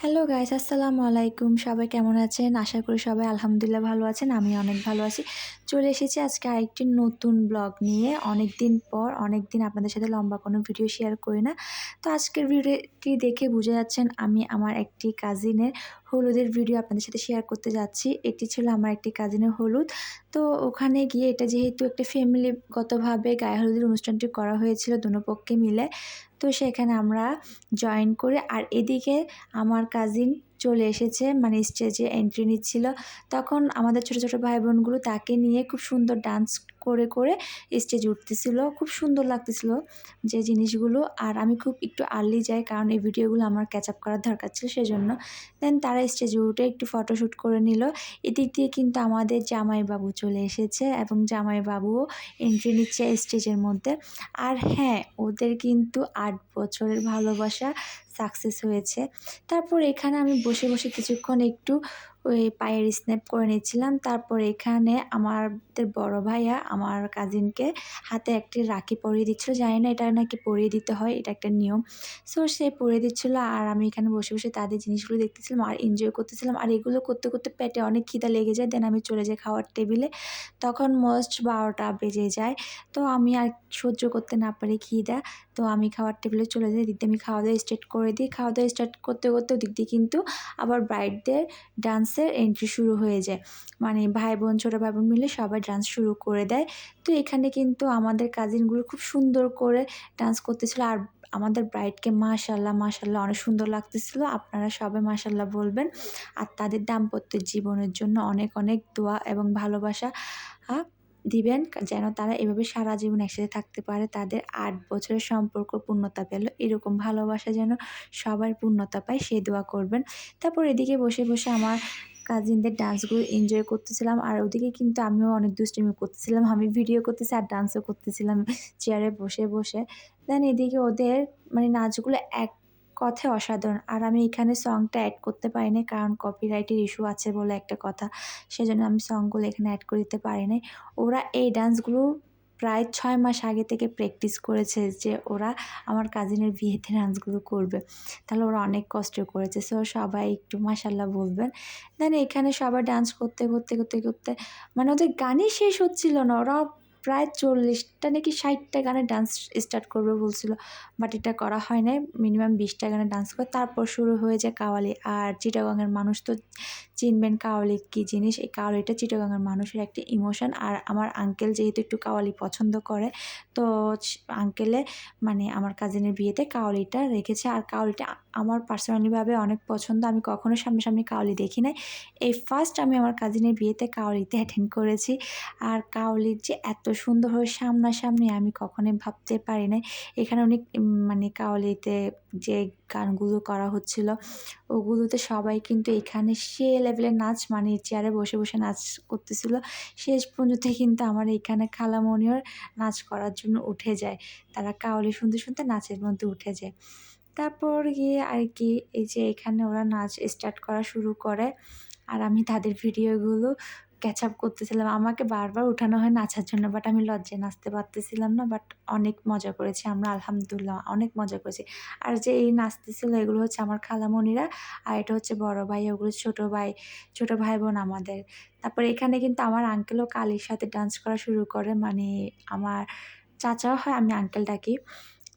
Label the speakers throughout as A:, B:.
A: Hello guys আসসালামু আলাইকুম সবাই কেমন আছেন? আশা করি সবাই আলহামদুলিল্লাহ ভালো আছেন। আমি অনেক ভালো আছি। চলে এসেছি আজকে আরেকটি নতুন ব্লগ নিয়ে। অনেক দিন পর অনেক দিন আপনাদের সাথে লম্বা কোনো ভিডিও শেয়ার করি না। তো আজকের ভিডিওটি দেখে বুঝে যাচ্ছেন আমি আমার একটি কাজিনের হলুদের ভিডিও আপনাদের সাথে শেয়ার করতে যাচ্ছি। এটি ছিল আমার একটি কাজিনের হলুদ। তো ওখানে গিয়ে এটা যেহেতু একটা ফ্যামিলিগতভাবে গায়ে হলুদের অনুষ্ঠানটি করা হয়েছিল দুপক্ষে মিলে, তো সেখানে আমরা জয়েন করে আর এদিকে আমার কাজিন চলে এসেছে মানে স্টেজে এন্ট্রি নিচ্ছিল। তখন আমাদের ছোট ছোট ভাই বোনগুলো তাকে নিয়ে খুব সুন্দর ডান্স করে করে স্টেজে উঠতেছিল। খুব সুন্দর লাগতেছিল যে জিনিসগুলো। আর আমি খুব একটু আর্লি যাই কারণ এই ভিডিওগুলো আমার ক্যাচ আপ করার দরকার ছিল সেজন্য। দেন তারা স্টেজে উঠে একটু ফটোশ্যুট করে নিল। এদিক দিয়ে কিন্তু আমাদের জামাইবাবু চলে এসেছে এবং জামাইবাবুও এন্ট্রি নিচ্ছে স্টেজের মধ্যে। আর হ্যাঁ ওদের কিন্তু আট বছরের ভালোবাসা সাকসেস হয়েছে। তারপর এখানে আমি বসে বসে কিছুক্ষণ একটু ওই পায়ের স্ন্যাপ করে নিচ্ছিলাম তারপর এখানে আমাদের বড় ভাইয়া আমার কাজিনকে হাতে একটি রাখি পরিয়ে দিচ্ছিল। জানি না এটা নাকি পরিয়ে দিতে হয়, এটা একটা নিয়ম। সো সে পরিয়ে দিচ্ছিল আর আমি এখানে বসে বসে তাদের জিনিসগুলো দেখতেছিলাম আর এনজয় করতেছিলাম। আর এগুলো করতে করতে পেটে অনেক খিদা লেগে যায়। দেন আমি চলে যাই খাওয়ার টেবিলে তখন মোস্ট বারোটা বেজে যায়। তো আমি আর সহ্য করতে না পারি খিদা। তো আমি খাওয়ার টেবিলে চলে যাই। দিদি আমি খাওয়া দাওয়া স্টার্ট করে দিই। খাওয়া দাওয়া স্টার্ট করতে করতে দিক দিয়ে কিন্তু আবার ব্রাইডদের ডান্সের এন্ট্রি শুরু হয়ে যায়। মানে ভাই বোন ছোটো ভাই বোন মিলে সবাই ডান্স শুরু করে দেয়। তো এখানে কিন্তু আমাদের কাজিনগুলো খুব সুন্দর করে ডান্স করতেছিল। আর আমাদের ব্রাইডকে মাশাল্লাহ মাশাল্লাহ অনেক সুন্দর লাগতেছিল। আপনারা সবাই মাশাল্লাহ বলবেন। আর তাদের দাম্পত্য জীবনের জন্য অনেক অনেক দোয়া এবং ভালোবাসা। দিবেন যেন তারা এভাবে সারা জীবন একসাথে থাকতে পারে। তাদের আট বছরের সম্পর্ক পূর্ণতা পেল। এরকম ভালোবাসা যেন সবার পূর্ণতা পায়, সে দোয়া করবেন। তারপর এদিকে বসে বসে আমার কাজিনদের ডান্সগুলো এনজয় করতেছিলাম। আর ওদিকে কিন্তু আমিও অনেক দুষ্টুমি করতেছিলাম। আমি ভিডিও করতেছি আর ডান্সও করতেছিলাম চেয়ারে বসে বসে। দেন এদিকে ওদের মানে নাচগুলো এক কথায় অসাধারণ। আর আমি এখানে সংটা অ্যাড করতে পারি পারিনি কারণ কপিরাইটের ইস্যু আছে বলে একটা কথা। সেজন্য আমি সংগুলো এখানে অ্যাড করে দিতে পারিনি। ওরা এই ডান্সগুলো প্রায় ছয় মাস আগে থেকে প্র্যাকটিস করেছে যে ওরা আমার কাজিনের বিয়েতে ডান্সগুলো করবে। তাহলে ওরা অনেক কষ্ট করেছে। সো সবাই একটু মাসাল্লাহ বলবেন। দেন এখানে সবাই ডান্স করতে করতে করতে করতে মানে ওদের গানই শেষ হচ্ছিল না। ওরা প্রায় চল্লিশটা নাকি ষাটটা গানে ডান্স স্টার্ট করবে বলছিল। বাট এটা করা হয় নাই মিনিমাম বিশটা গানে ডান্স করে। তারপর শুরু হয়ে যায় কাওয়ালি। আর চিটাগাঙের মানুষ তো চিনবেন কাওয়ালি কী জিনিস? এই কাওয়ালিটা চিটাগাঙের মানুষের একটি ইমোশন আর আমার আঙ্কেল যেহেতু একটু কাওয়ালি পছন্দ করে, তো আঙ্কেলে মানে আমার কাজিনের বিয়েতে কাওয়ালিটা রেখেছে। আর কাওয়ালিটা আমার পার্সোনালিভাবে অনেক পছন্দ। আমি কখনো সামনে সামনে কাওয়ালি দেখি নাই। এই ফার্স্ট আমি আমার কাজিনের বিয়েতে কাওয়ালিতে অ্যাটেন্ড করেছি। আর কাওয়ালির যে এত সুন্দর হয়ে সামনাসামনি আমি কখনোই ভাবতে পারি না এখানে অনেক মানে কাওয়ালিতে যে গানগুলো করা হচ্ছিল, ওগুলোতে সবাই কিন্তু এখানে সে লেভেলের নাচ মানে চেয়ারে বসে বসে নাচ করতেছিল, শেষ পর্যন্ত কিন্তু আমার এখানে খালামণিও নাচ করার জন্য উঠে যায়। তারা কাওয়ালি শুনতে শুনতে নাচের মধ্যে উঠে যায়। তারপর গিয়ে আর কি, এই যে এখানে ওরা নাচ স্টার্ট করা শুরু করে, আর আমি তাদের ভিডিওগুলো ক্যাচ আপ করতেছিলাম। আমাকে বারবার উঠানো হয় নাচার জন্য বাট আমি লজ্জায় নাচতে পারতেছিলাম না বাট অনেক মজা করেছি আমরা, আলহামদুলিল্লাহ, অনেক মজা করেছি। আর যে এই নাচতেছিল, এগুলো হচ্ছে আমার খালামণিরা, আর এটা হচ্ছে বড় ভাই, ওগুলো ছোট ভাই ছোট ভাই বোন আমাদের। তারপর এখানে কিন্তু আমার আঙ্কেলও কালির সাথে ডান্স করা শুরু করে মানে আমার চাচাও হয়, আমি আঙ্কেল ডাকি।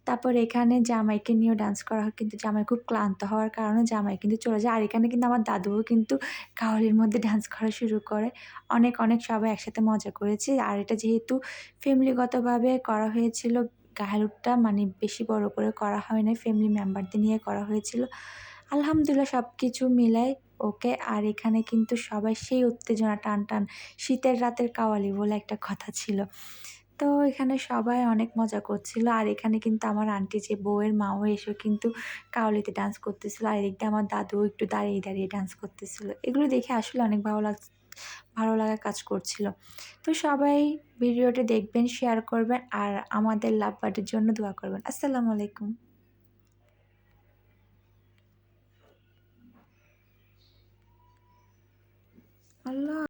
A: তারপর এখানে জামাইকে নিয়েও ডান্স করা হয়, কিন্তু জামাই খুব ক্লান্ত হওয়ার কারণে জামাই কিন্তু চলে যায়। আর এখানে কিন্তু আমার দাদুও কিন্তু কাউলির মধ্যে ডান্স করা শুরু করে। অনেক অনেক সবাই একসাথে মজা করেছি। আর এটা যেহেতু ফ্যামিলিগতভাবে করা হয়েছিল গাহেলুটটা মানে বেশি বড় করে করা হয় না ফ্যামিলি মেম্বারদের নিয়ে করা হয়েছিল। আলহামদুলিল্লাহ সব কিছু মিলাই ওকে। আর এখানে কিন্তু সবাই সেই উত্তেজনা টান টান, শীতের রাতের কাওয়ালি বলে একটা কথা ছিল। তো এখানে সবাই অনেক মজা করছিল। আর এখানে কিন্তু আমার আন্টি যে বউয়ের মাও এসে কিন্তু কাউলিতে ডান্স করতেছিল। আর এদিকটা আমার দাদু একটু দাঁড়িয়ে দাঁড়িয়ে ডান্স করতেছিল। এগুলো দেখে আসলে অনেক ভালো লাগ, ভালো লাগা কাজ করছিল। তো সবাই ভিডিওটি দেখবেন শেয়ার করবেন আর আমাদের লাভ বার্ডের জন্য দোয়া করবেন। আসসালামু আলাইকুম। আল্লাহ।